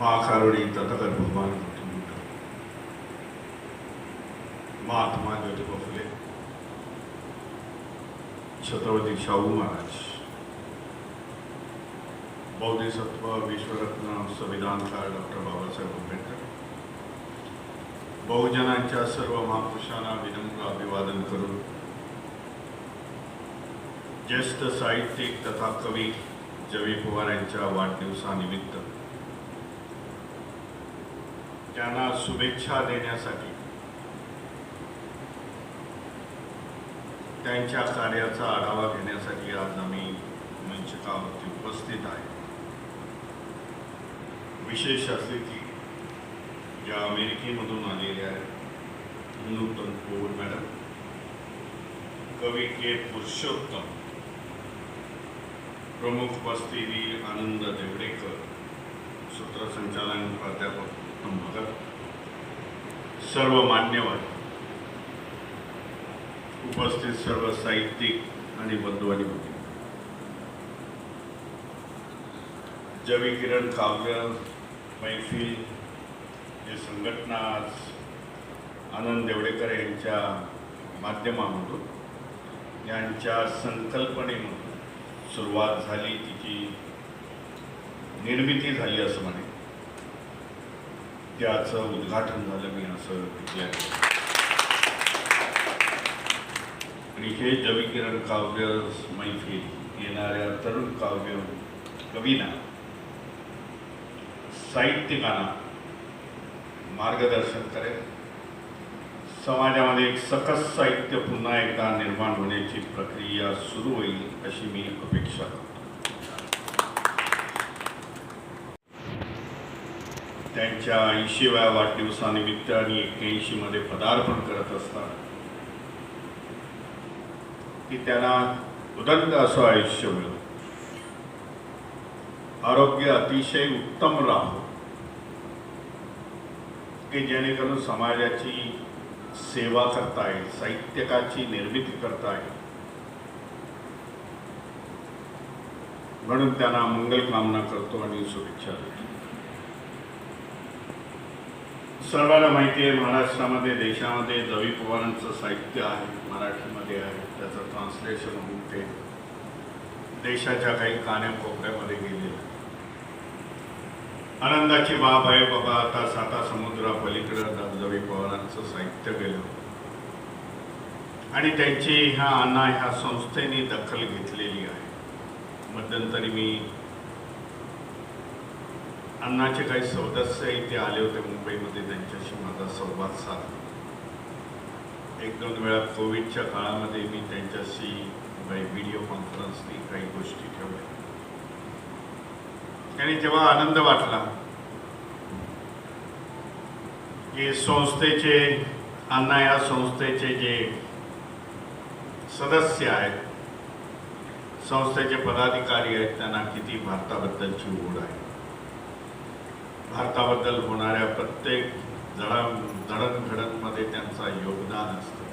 महाकारुणी तथागत भगवान बुद्ध महात्मा ज्योतिबा फुले छत्रपती शाहू महाराज बौद्धिसत्व विश्वरत्न संविधानकार डॉक्टर बाबासाहेब आंबेडकर बहुजनांच्या सर्व महापुरुषांना विनम्र अभिवादन करून ज्येष्ठ साहित्यिक तथा कवी जवी पवार यांच्या वाढदिवसानिमित्त त्यांना शुभेच्छा देण्यासाठी. त्यांच्या कार्याचा आढावा घेण्यासाठी आज आम्ही मंचकावरती उपस्थित आहे. विशेष अतिथी ज्या अमेरिकेमधून आलेल्या आहेत नूतन कोविड मॅडम कवी के पुरुषोत्तम प्रमुख उपस्थिती आनंद देवडेकर सूत्रसंचालन प्राध्यापक सर्व मान्यवर उपस्थित सर्व साहित्यिक आणि बंधू आणि भगिनी. जवी किरण काव्य मैफिल हे संघटना आज आनंद देवडेकर यांच्या माध्यमामधून यांच्या संकल्पनेमधून सुरुवात झाली तिची निर्मिती झाली असं म्हणे त्याचं उद्घाटन झालं मी असं ऐकलं आणि हे जविकिरण काव्य मैफिल येणाऱ्या तरुण काव्य कवींना साहित्यिकांना मार्गदर्शन करेल. समाजामध्ये एक सकस साहित्य पुन्हा एकदा निर्माण होण्याची प्रक्रिया सुरू होईल अशी मी अपेक्षा करतो. त्यांच्या ऐंशीव्या वाढदिवसानिमित्त आणि एक्क्याऐंशीमध्ये पदार्पण करत असतात. की त्यांना उदंड असं आयुष्य मिळो आरोग्य अतिशय उत्तम राहो. की जेणेकरून समाजाची सेवा करता येईल साहित्यकाची निर्मिती करता येईल. म्हणून त्यांना मंगल कामना करतो आणि शुभेच्छा देतो. सर्वांना माहिती आहे महाराष्ट्रामध्ये देशामध्ये दवी पवारांचं साहित्य आहे मराठीमध्ये आहे त्याचं ट्रान्सलेशन होऊन ते देशाच्या काही कान्याकोपऱ्यामध्ये गेलेलं आनंदाची बाब आहे बाबा आता साता समुद्रा पलीकडं दवी पवारांचं साहित्य गेलं. आणि त्यांची ह्या अन्ना ह्या संस्थेने दखल घेतलेली आहे. मध्यंतरी मी अण्णाचे काही सदस्य इथे आले होते मुंबईमध्ये त्यांच्याशी माझा संवाद साधला. एक दोन वेळा कोविडच्या काळामध्ये मी त्यांच्याशी काही व्हिडिओ कॉन्फरन्सनी काही गोष्टी ठेवल्या. त्याने जेव्हा आनंद वाटला की संस्थेचे अण्णा या संस्थेचे जे सदस्य आहेत संस्थेचे पदाधिकारी आहेत त्यांना किती भारताबद्दलची ओढ आहे. भारताबद्दल होणाऱ्या प्रत्येक जडण जडणघडणमध्ये त्यांचा योगदान असतं.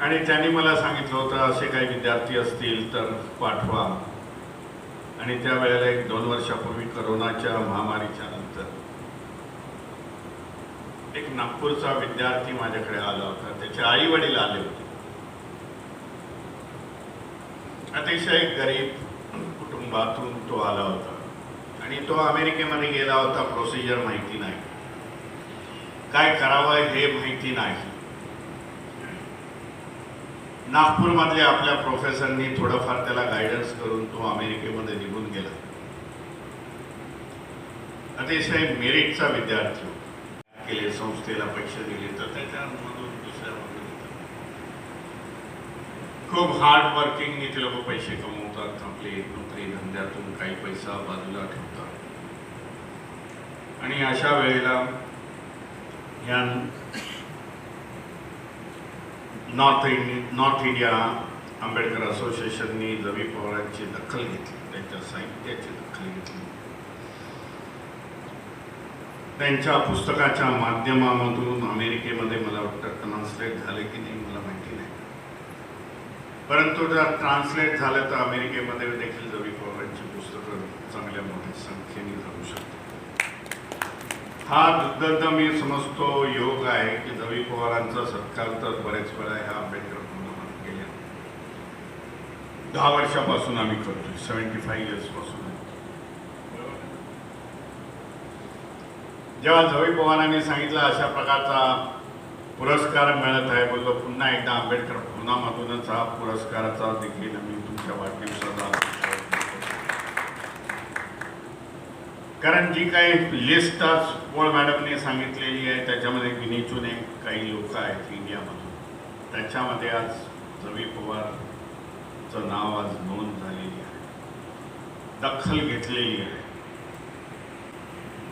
आणि त्यांनी मला सांगितलं होतं असे काही विद्यार्थी असतील तर पाठवा. आणि त्यावेळेला एक दोन वर्षापूर्वी करोनाच्या महामारीच्या नंतर एक नागपूरचा विद्यार्थी माझ्याकडे आला होता. त्याचे आई वडील आले होते. अतिशय गरीब कुटुंबातून तो आला होता. आणि तो अमेरिकेमध्ये गेला होता प्रोसिजर माहिती नाही. काय करावं हे माहिती नाही. नागपूरमधल्या आपल्या प्रोफेसरनी थोडंफार त्याला गायडन्स करून तो अमेरिकेमध्ये निघून गेला. अतिशय मेरिटचा विद्यार्थी केले संस्थेला पैसे दिले तर त्याच्यामधून दुसऱ्या खूप हार्ड वर्किंग ते लोक पैसे कमवतात आपले नोकरी धंद्यातून काही पैसा बाजूला ठेवतात. आणि अशा वेळेला या north India north India Ambedkar असोसिएशननी Ravi पवारांची दखल घेतली त्यांच्या साहित्याची दखल घेतली. त्यांच्या पुस्तकाच्या माध्यमामधून अमेरिकेमध्ये मला वाटतं ट्रान्सलेट झाले की नाही मला परंतु जर ट्रान्सलेट झालं तर अमेरिकेमध्ये देखील रवी पवारांची पुस्तकं चांगल्या मोठ्या संख्येने जाऊ शकते हा दुर्दंत मी समजतो योग आहे की रवी पवारांचा सत्कार तर बरेच वेळा ह्या आंबेडकर भवनामध्ये केल्या दहा वर्षापासून आम्ही करतोय सेव्हन्टी फाईव्ह इयर्सपासून जेव्हा रवी पवारांनी सांगितलं अशा प्रकारचा पुरस्कार मिळत आहे बोललो पुन्हा एकदा आंबेडकर भवनामधूनच हा पुरस्काराचा देखील आम्ही तुमच्या वाढदिवसाचा कारण जी काही लिस्ट आज पोळ मॅडमने सांगितलेली आहे त्याच्यामध्ये गिनीचूने काही लोक आहेत इंडियामधून. त्याच्यामध्ये आज रवी पवारचं नाव आज नोंद झालेली आहे. दखल घेतलेली आहे.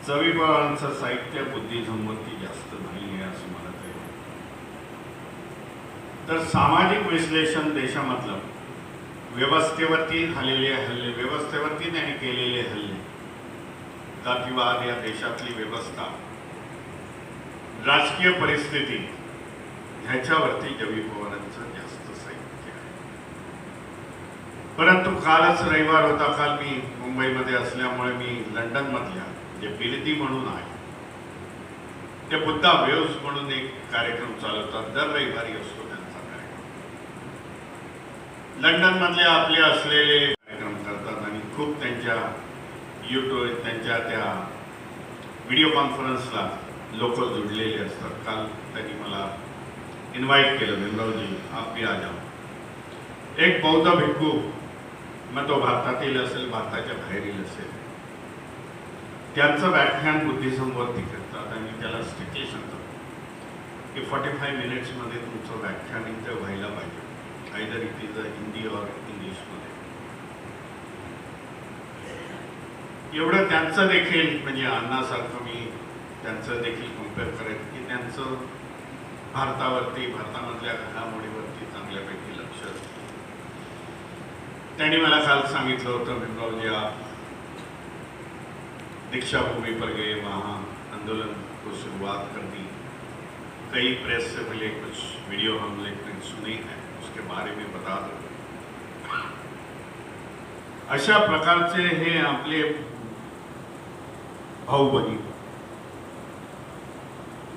रवी पवारांचं साहित्य बुद्धिझमवरती जास्त नाही आहे असं मला तरी तर सामाजिक विश्लेषण देशामधलं व्यवस्थेवरती झालेले हल्ले व्यवस्थेवरती त्यांनी केलेले हल्ले जातीवाद या देशातली व्यवस्था राजकीय परिस्थिती ह्याच्यावरती रवी पवारांचं जास्त साहित्य आहे. परंतु कालच रविवार होता काल मी मुंबईमध्ये असल्यामुळे मी लंडनमधल्या जे बिरदी म्हणून आहे ते बुद्धा वेव्स म्हणून एक कार्यक्रम चालवतात दर रविवारी असतो. लंडनमधले आपले असलेले कार्यक्रम करतात आणि खूप त्यांच्या यूट्यूब त्यांच्या त्या व्हिडिओ कॉन्फरन्सला लोक जुडलेले असतात. काल त्यांनी मला इन्व्हाइट केलं भीमरावजी आप भी आ जाओ. एक बौद्ध भिक्खू मग तो भारतातील असेल भारताच्या बाहेरील असेल. त्यांचं व्याख्यान बुद्धिझमवरती करतात आणि त्याला स्ट्रिक्टली सांगतात की फॉर्टी फाय मिनिट्समध्ये तुमचं व्याख्यान इथं either it is a Hindi और इंग्लिशमध्ये एवढं त्यांचं देखील, म्हणजे अण्णासारखं मी त्यांचं देखील कम्पेअर करेन की त्यांचं भारतावरती, भारतामधल्या घडामोडीवरती चांगल्यापैकी लक्ष. त्यांनी मला काल सांगितलं होतं भीमरावजी आप दीक्षा भूमि पर गए वहाँ आंदोलन को शुरुआत कर दी. कई प्रेस से पहले कुछ वीडियो हम लेकिन सुनी है। उसके बारे में बता दो। अशा प्रकारचे हे आपले भाऊ बहीण।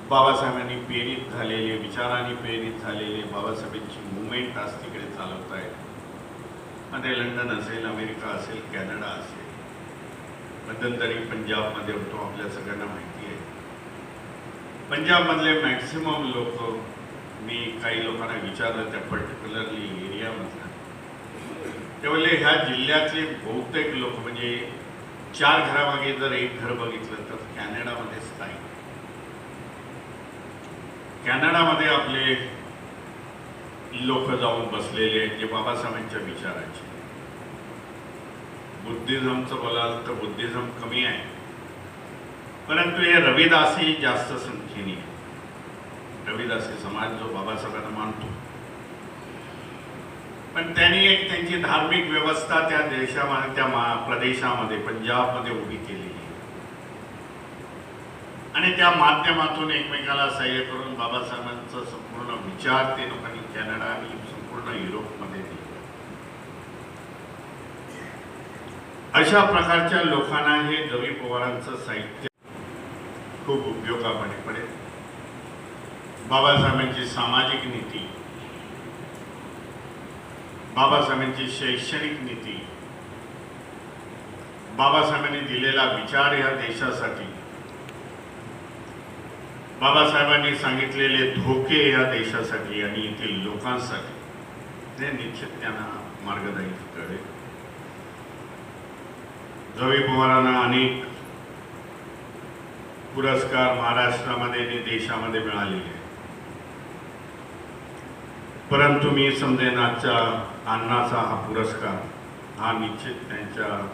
बाबासाहेबांनी प्रेरित झालेले विचारांनी प्रेरित झालेले बाबासाहेबांची मुवमेंट आज तिकडे चालवत आहेत आणि लंडन असेल अमेरिका असेल कॅनडा असेल. मध्यंतरी पंजाबमध्ये होतो आपल्या सगळ्यांना माहिती आहे. पंजाबमधले मॅक्सिमम लोक मी काही लोकांना विचारलं त्या पर्टिक्युलरली एरियामधल्या ते म्हणले ह्या जिल्ह्यातले बहुतेक लोक म्हणजे चार घरामागे जर एक घर बघितलं तर कॅनडामध्ये स्थायिक. कॅनडामध्ये आपले लोक जाऊन बसलेले आहेत जे बाबासाहेबांच्या विचाराचे. बुद्धिझमचं बोलाल तर बुद्धिझम कमी आहे. परंतु हे रविदासी जास्त संख्येने आहे रविदासी समाज जो बाबासाहेबांना मानतो. पण त्यांनी एक त्यांची धार्मिक व्यवस्था त्या देशामध्ये त्या प्रदेशामध्ये पंजाबमध्ये उभी केली. आणि त्या माध्यमातून एकमेकाला सहाय्य करून बाबासाहेबांचा संपूर्ण विचार ते लोकांनी कॅनडा आणि संपूर्ण युरोपमध्ये दिले. अशा प्रकारच्या लोकांना हे रवी पवारांचं साहित्य खूप उपयोगामध्ये पडेल. बाबासाहेबांची सामाजिक नीती बाबासाहेबांची शैक्षणिक नीती बाबासाहेबांनी दिलेला विचार या देशासाठी बाबासाहेबांनी सांगितलेले धोके या देशासाठी आणि येथील लोकांसाठी. ते निश्चित त्यांना मार्गदायी करेल रवी पवारांना अनेक पुरस्कार महाराष्ट्रामध्ये आणि देशामध्ये मिळालेले आहेत. परंतु मी समजेन आजच्या अण्णाचा हा पुरस्कार हा निश्चित त्यांच्या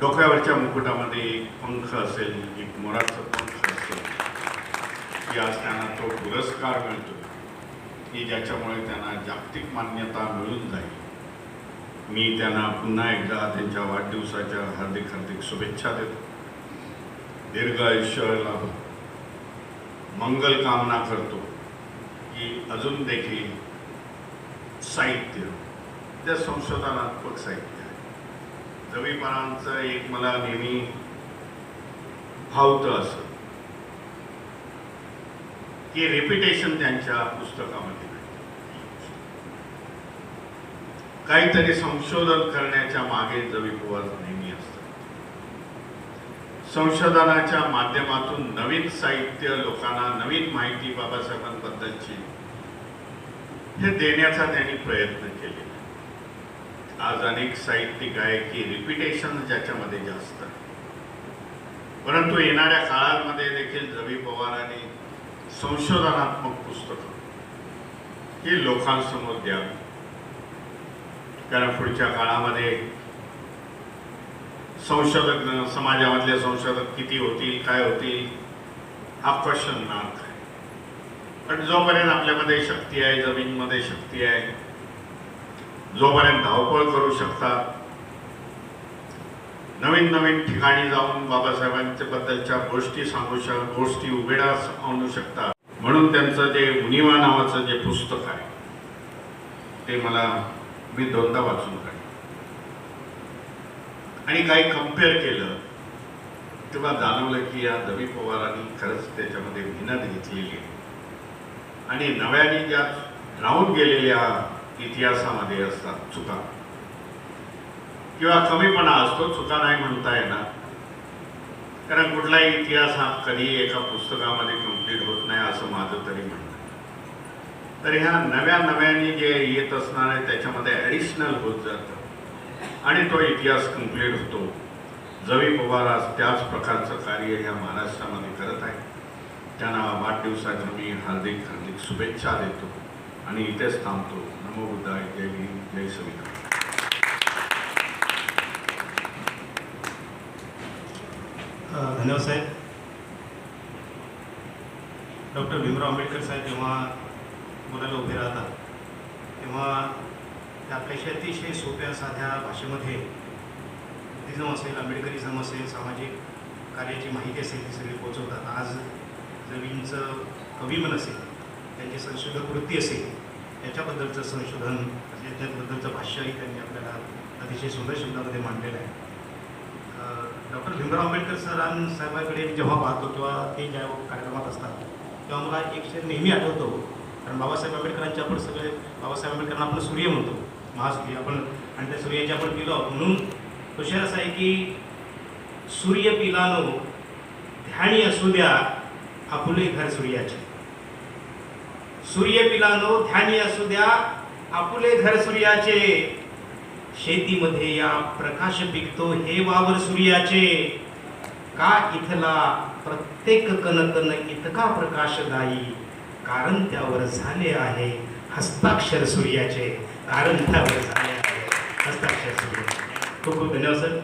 डोक्यावरच्या मुकुटामध्ये एक पंख असेल एक मोराचं पंख असेल की आज त्यांना तो पुरस्कार मिळतो की ज्याच्यामुळे त्यांना जागतिक मान्यता मिळून जाईल. मी त्यांना पुन्हा एकदा त्यांच्या वाढदिवसाच्या हार्दिक हार्दिक शुभेच्छा देतो. दीर्घ आयुष्य लाभ. मंगल कामना करतो. की अजून देखील साहित्य त्या संशोधनात्मक साहित्य आहे. रविपरांचं एक मला नेहमी भावतं असं की रेपिटेशन त्यांच्या पुस्तकामध्ये काहीतरी संशोधन करण्याच्या मागे जवी पवार नेहमी संशोधनाच्या माध्यमातून नवीन साहित्य लोकांना नवीन माहिती बाबासाहेबांबद्दलची हे देण्याचा त्यांनी प्रयत्न केलेला आज अनेक साहित्यिक आहे की रिपिटेशन ज्याच्यामध्ये जास्त परंतु येणाऱ्या काळामध्ये देखील रवी पवारांनी संशोधनात्मक पुस्तकं ही लोकांसमोर द्यावी. कारण पुढच्या काळामध्ये संशोधक समाजामधले संशोधक किती होतील काय होतील हा क्वेश्चन मार्क आहे. पण जोपर्यंत आपल्यामध्ये शक्ती आहे जमीनमध्ये शक्ती आहे जोपर्यंत धावपळ करू शकतात नवीन नवीन ठिकाणी जाऊन बाबासाहेबांच्या बद्दलच्या गोष्टी सांगू शक गोष्टी उघड्यास आणू शकतात. म्हणून त्यांचं जे मुनिमा नावाचं जे पुस्तक आहे ते मला मी दोनदा वाचून काढलं. आणि काही कंपेअर केलं तेव्हा जाणवलं की या दवी पवारांनी खरंच त्याच्यामध्ये मेहनत घेतलेली आहे. आणि नव्याने ज्या राहून गेलेल्या इतिहासामध्ये असतात चुका. किंवा कमीपणा असतो चुका नाही म्हणता येणार. कारण कुठलाही इतिहास हा कधी एका पुस्तकामध्ये कंप्लीट होत नाही असं माझं तरी म्हणणं तर ह्या नव्या नव्याने जे येत असणार आहे त्याच्यामध्ये ॲडिशनल होत जातं. आणि तो इतिहास कंप्लीट होतो. जवी पवार आज त्याच प्रकारचं कार्य ह्या महाराष्ट्रामध्ये करत आहे त्यांना वाढदिवसाच्या मी हार्दिक हार्दिक शुभेच्छा देतो आणि इथेच थांबतो. नमो बुद्धाय जय भीम जय सविता. धन्यवाद साहेब. डॉक्टर भीमराव आंबेडकर साहेब जेव्हा बोलायला उभे राहतात तेव्हा ते आपल्याशी अतिशय सोप्या साध्या भाषेमध्ये बुद्धिझम असेल आंबेडकरिझम असेल सामाजिक कार्याची माहिती असेल ती सगळी पोचवतात आज नवीनचं कविमन असेल त्यांची संशोधक वृत्ती असेल याच्याबद्दलचं संशोधन याच्याबद्दलचं भाष्यही त्यांनी आपल्याला अतिशय सुंदर शब्दामध्ये मांडलेलं आहे. डॉक्टर भीमराव आंबेडकर सरांसाहेबाकडे जेव्हा पाहतो किंवा ते ज्या कार्यक्रमात असतात तेव्हा मला एक शेर नेहमी आठवतो. कारण बाबासाहेब आंबेडकरांचे आपण सगळे बाबासाहेब आंबेडकरांना आपण सूर्य म्हणतो. महासूर्य आपण आणि त्या सूर्याचे आपण पिलो. म्हणून तो असा आहे की सूर्य पिलानो ध्यानी असू द्या आपुले घर सूर्याचे. सूर्य पिलानो ध्यानी असू द्या आपुले घर सूर्याचे. शेतीमध्ये या प्रकाश पिकतो हे वावर सूर्याचे. का इथला प्रत्येक कणकण इतका प्रकाशदायी? कारण त्यावर झाले आहे हस्ताक्षर सूर्याचे. कारण त्यावर झाले आहे हस्ताक्षर सूर्याचे खूप खूप धन्यवाद सर